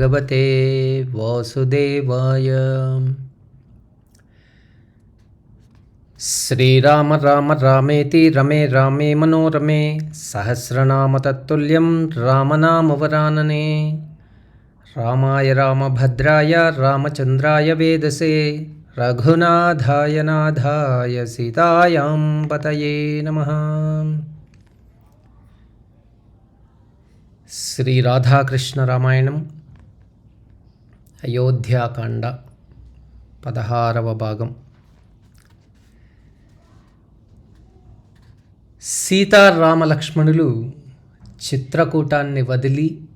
भगवते वासुदेवाय। श्रीराम राम रामेति रमे रामे मनोरमे सहस्रनाम तत्तुल्यं रामनामवरानने। रामाय रामभद्राय रामचन्द्राय वेदसे रघुनाथाय नाथाय सीतायां पतये नमः। श्रीराधाकृष्णरामायणं అయోధ్యాకాండ పదహారవ భాగం. సీతారామలక్ష్మణులు చిత్రకూటాన్ని వదిలి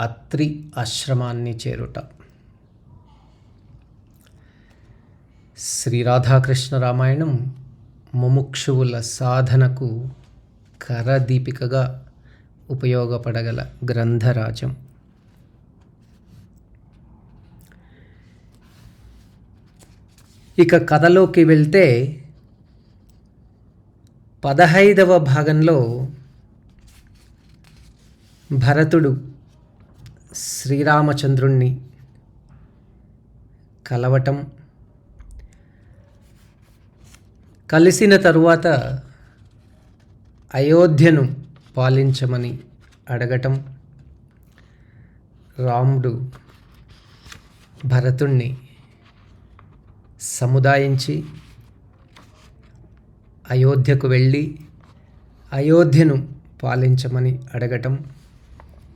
అత్రి ఆశ్రమాన్ని చేరుట. శ్రీరాధాకృష్ణ రామాయణం ముముక్షువుల సాధనకు కరదీపికగా ఉపయోగపడగల గ్రంథరాజం ఇక కథలోకి వెళ్తే పదహైదవ భాగంలో భరతుడు శ్రీరామచంద్రుణ్ణి కలవటం. కలిసిన తరువాత అయోధ్యను పాలించమని అడగటం. రాముడు భరతుణ్ణి సముదాయించి అయోధ్యకు వెళ్ళి అయోధ్యను పాలించమని అడగటం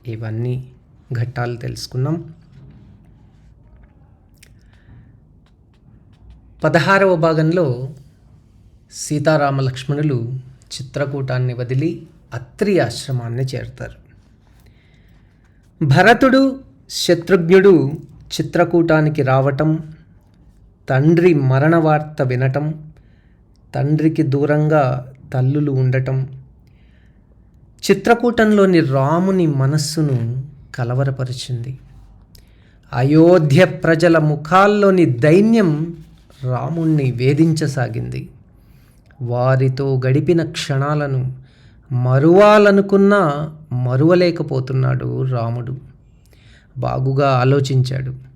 ఇవన్నీ ఘట్టాలు తెలుసుకున్నాం. పదహారవ భాగంలో సీతారామ లక్ష్మణులు చిత్రకూటాన్ని వదిలి అత్రి ఆశ్రమాన్ని చేరుతారు. భరతుడు శత్రుఘ్నుడు చిత్రకూటానికి రావటం తండ్రి మరణ వార్త వినటం తండ్రికి దూరంగా తల్లులు ఉండటం చిత్రకూటంలోని రాముని మనస్సును కలవరపరిచింది. అయోధ్య ప్రజల ముఖాల్లోని దైన్యం రాముణ్ణి వేధించసాగింది. వారితో గడిపిన క్షణాలను మరువాలనుకున్నా మరువలేకపోతున్నాడు రాముడు. బాగుగా ఆలోచించాడు.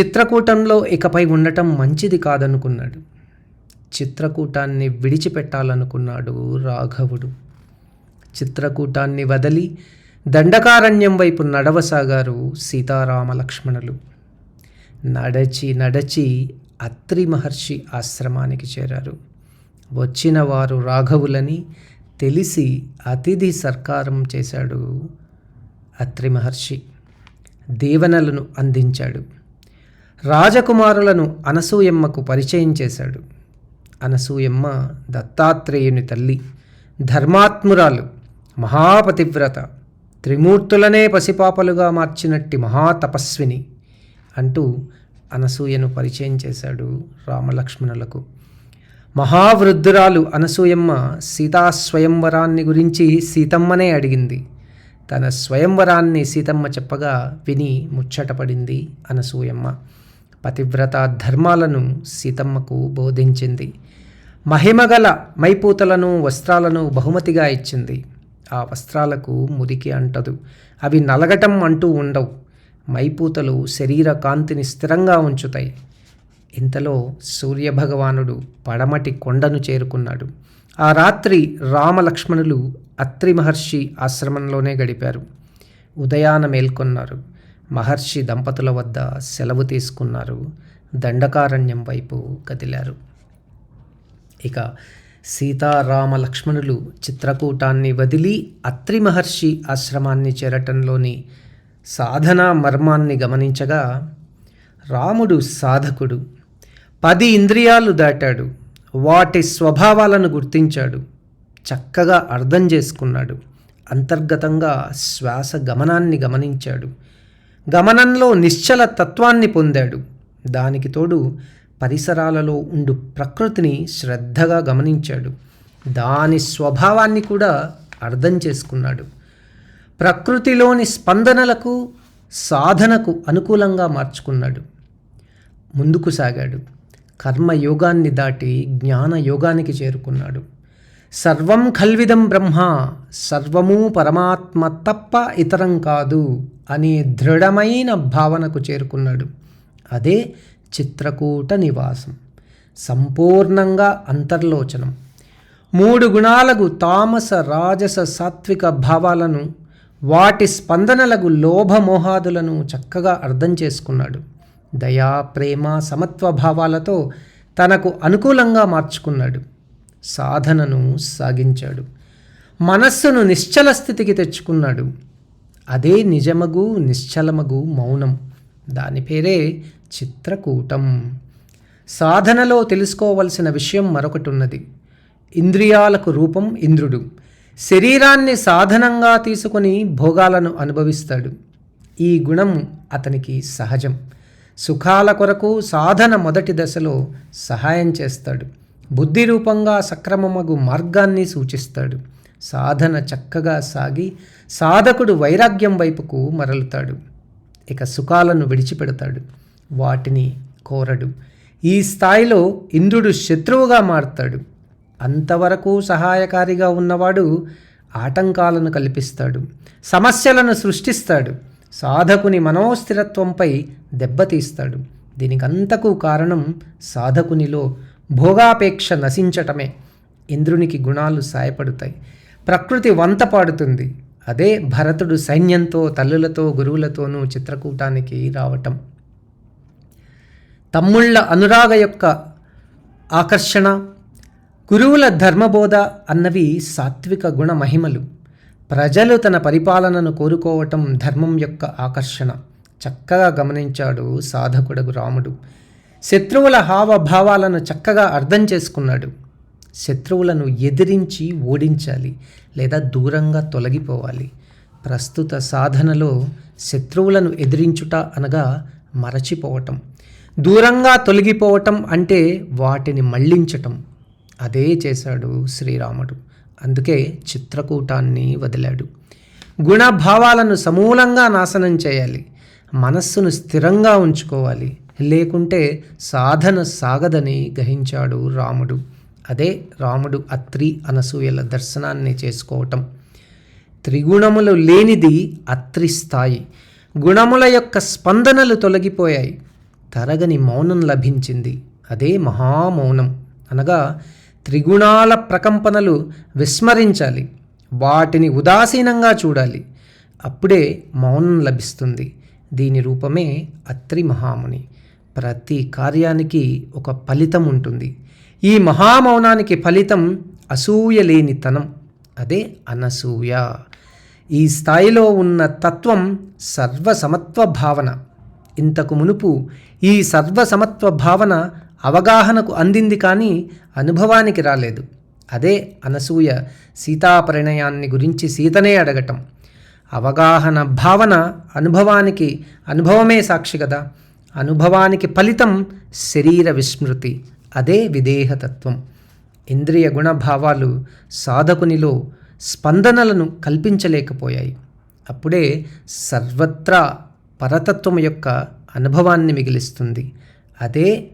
చిత్రకూటంలో ఇకపై ఉండటం మంచిది కాదనుకున్నాడు. చిత్రకూటాన్ని విడిచిపెట్టాలనుకున్నాడు రాఘవుడు. చిత్రకూటాన్ని వదిలి దండకారణ్యం వైపు నడవసాగారు సీతారామ లక్ష్మణులు నడచి నడచి అత్రి మహర్షి ఆశ్రమానికి చేరారు. వచ్చిన వారు రాఘవులని తెలిసి అతిథి సర్కారం చేశాడు అత్రి మహర్షి. దీవెనలను అందించాడు. రాజకుమారులను అనసూయమ్మకు పరిచయం చేశాడు. అనసూయమ్మ దత్తాత్రేయుని తల్లి ధర్మాత్మురాలు మహాపతివ్రత త్రిమూర్తులనే పసిపాపలుగా మార్చినట్టి మహాతపస్విని అంటూ అనసూయను పరిచయం చేశాడు రామలక్ష్మణులకు. మహావృద్ధురాలు అనసూయమ్మ సీతా స్వయంవరాన్ని గురించి సీతమ్మనే అడిగింది. తన స్వయంవరాన్ని సీతమ్మ చెప్పగా విని ముచ్చటపడింది అనసూయమ్మ. పతివ్రత ధర్మాలను సీతమ్మకు బోధించింది. మహిమగల మైపూతలను వస్త్రాలను బహుమతిగా ఇచ్చింది. ఆ వస్త్రాలకు మురికి అంటదు. అవి నలగటం అంటూ ఉండవు. మైపూతలు శరీర కాంతిని స్థిరంగా ఉంచుతాయి. ఇంతలో సూర్యభగవానుడు పడమటి కొండను చేరుకున్నాడు. ఆ రాత్రి రామలక్ష్మణులు అత్రి మహర్షి ఆశ్రమంలోనే గడిపారు. ఉదయాన మేల్కొన్నారు. మహర్షి దంపతుల వద్ద సెలవు తీసుకున్నారు. దండకారణ్యం వైపు కదిలారు. ఇక సీతారామ లక్ష్మణులు చిత్రకూటాన్ని వదిలి అత్రి మహర్షి ఆశ్రమాన్ని చేరటంలోని సాధనా మర్మాన్ని గమనించగా రాముడు సాధకుడు పది ఇంద్రియాలు దాటాడు వాటి స్వభావాలను గుర్తించాడు చక్కగా అర్థం చేసుకున్నాడు అంతర్గతంగా శ్వాస గమనాన్ని గమనించాడు గమనంలో నిశ్చల తత్వాన్ని పొందాడు. దానికి తోడు పరిసరాలలో ఉండు ప్రకృతిని శ్రద్ధగా గమనించాడు. దాని స్వభావాన్ని కూడా అర్థం చేసుకున్నాడు. ప్రకృతిలోని స్పందనలకు సాధనకు అనుకూలంగా మార్చుకున్నాడు. ముందుకు సాగాడు. కర్మయోగాన్ని దాటి జ్ఞాన యోగానికి చేరుకున్నాడు. సర్వం కల్విదం బ్రహ్మ సర్వము పరమాత్మ తప్ప ఇతరం కాదు. అనే దృఢమైన భావనకు చేరుకున్నాడు. అదే చిత్రకూట నివాసం. సంపూర్ణంగా అంతర్లోచనం. మూడు గుణాలకు తామస రాజస సాత్విక భావాలను వాటి స్పందనలకు లోభమోహాదులను చక్కగా అర్థం చేసుకున్నాడు. దయా ప్రేమ సమత్వ భావాలతో తనకు అనుకూలంగా మార్చుకున్నాడు. సాధనను సాగించాడు. మనస్సును నిశ్చల స్థితికి తెచ్చుకున్నాడు. అదే నిజమగు నిశ్చలమగు మౌనం. దాని పేరే చిత్రకూటం. సాధనలో తెలుసుకోవలసిన విషయం మరొకటి ఉన్నది ఇంద్రియాలకు రూపం ఇంద్రుడు. శరీరాన్ని సాధనంగా తీసుకొని భోగాలను అనుభవిస్తాడు. ఈ గుణం అతనికి సహజం. సుఖాల కొరకు సాధన మొదటి దశలో సహాయం చేస్తాడు. బుద్ధి రూపంగా సక్రమమగు మార్గాన్ని సూచిస్తాడు. సాధన చక్కగా సాగి సాధకుడు వైరాగ్యం వైపుకు మరలుతాడు. ఇక సుఖాలను విడిచిపెడతాడు. వాటిని కోరడు. ఈ స్థాయిలో ఇంద్రుడు శత్రువుగా మారుతాడు. అంతవరకు సహాయకారిగా ఉన్నవాడు ఆటంకాలను కల్పిస్తాడు. సమస్యలను సృష్టిస్తాడు. సాధకుని మనోస్థిరత్వంపై దెబ్బతీస్తాడు. దీనికంతకు కారణం సాధకునిలో భోగాపేక్ష నశించటమే. ఇంద్రునికి గుణాలు సాయపడతాయి. ప్రకృతి వంత పాడుతుంది. అదే భరతుడు సైన్యంతో తల్లులతో గురువులతోనూ చిత్రకూటానికి రావటం. తమ్ముళ్ళ అనురాగ యొక్క ఆకర్షణ గురువుల ధర్మబోధ అన్నవి సాత్విక గుణ మహిమలు. ప్రజలు తన పరిపాలనను కోరుకోవటం ధర్మం యొక్క ఆకర్షణ. చక్కగా గమనించాడు సాధకుడగు రాముడు. శత్రువుల హావభావాలను చక్కగా అర్థం చేసుకున్నాడు. శత్రువులను ఎదిరించి ఓడించాలి లేదా దూరంగా తొలగిపోవాలి. ప్రస్తుత సాధనలో శత్రువులను ఎదిరించుట అనగా మరచిపోవటం. దూరంగా తొలగిపోవటం అంటే వాటిని మళ్ళించటం. అదే చేశాడు శ్రీరాముడు. అందుకే చిత్రకూటాన్ని వదిలాడు. గుణభావాలను సమూలంగా నాశనం చేయాలి. మనస్సును స్థిరంగా ఉంచుకోవాలి. లేకుంటే సాధన సాగదని గ్రహించాడు రాముడు. అదే రాముడు అత్రి అనసూయల దర్శనాన్ని చేసుకోవటం. త్రిగుణములు లేనిది అత్రి స్థాయి. గుణముల యొక్క స్పందనలు తొలగిపోయాయి. తరగని మౌనం లభించింది. అదే మహామౌనం. అనగా త్రిగుణాల ప్రకంపనలు విస్మరించాలి. వాటిని ఉదాసీనంగా చూడాలి. అప్పుడే మౌనం లభిస్తుంది. దీని రూపమే అత్రి మహాముని. ప్రతి కార్యానికి ఒక ఫలితం ఉంటుంది. ఈ మహామౌనానికి ఫలితం అసూయ లేనితనం అదే అనసూయ. ఈ స్థాయిలో ఉన్న తత్వం సర్వసమత్వ భావన ఇంతకు మునుపు ఈ సర్వసమత్వ భావన అవగాహనకు అందింది కానీ అనుభవానికి రాలేదు. అదే అనసూయ సీతాపరిణయాన్ని గురించి సీతనే అడగటం. అవగాహన భావన అనుభవానికి అనుభవమే సాక్షి కదా అనుభవానికి ఫలితం శరీర విస్మృతి. అదే విదేహతత్వం ఇంద్రియ గుణభావాలు సాధకునిలో స్పందనలను కల్పించలేకపోయాయి. అప్పుడే సర్వత్రా పరతత్వం యొక్క అనుభవాన్ని మిగిలిస్తుంది. అదే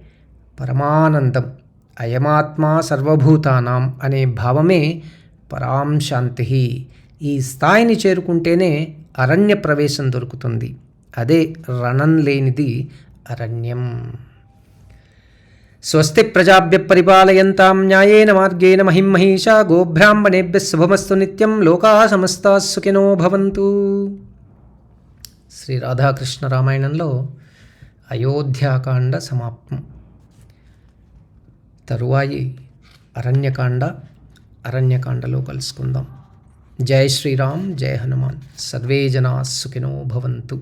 పరమానందం. అయమాత్మా సర్వభూతానాం అనే భావమే పరాంశాంతి ఈ స్థాయిని చేరుకుంటేనే అరణ్య ప్రవేశం దొరుకుతుంది. అదే రణం లేనిది అరణ్యం. స్వస్తి ప్రజాభ్య పరిపాలయంతాం న్యాయేన మార్గేణ మహిమహీషా గోబ్రాహ్మణేభ్య శుభమస్తు నిత్యం లోకా సమస్తా సుఖినో భవంతు. శ్రీ రాధాకృష్ణ రామాయణంలో అయోధ్యాకాండ సమాప్తం. తరువాయి అరణ్యకాండ అరణ్యకాండలో కలుసుకుందాం. జై శ్రీరామ్ జై హనుమాన్. సర్వే జనా సుఖినో భవంతు.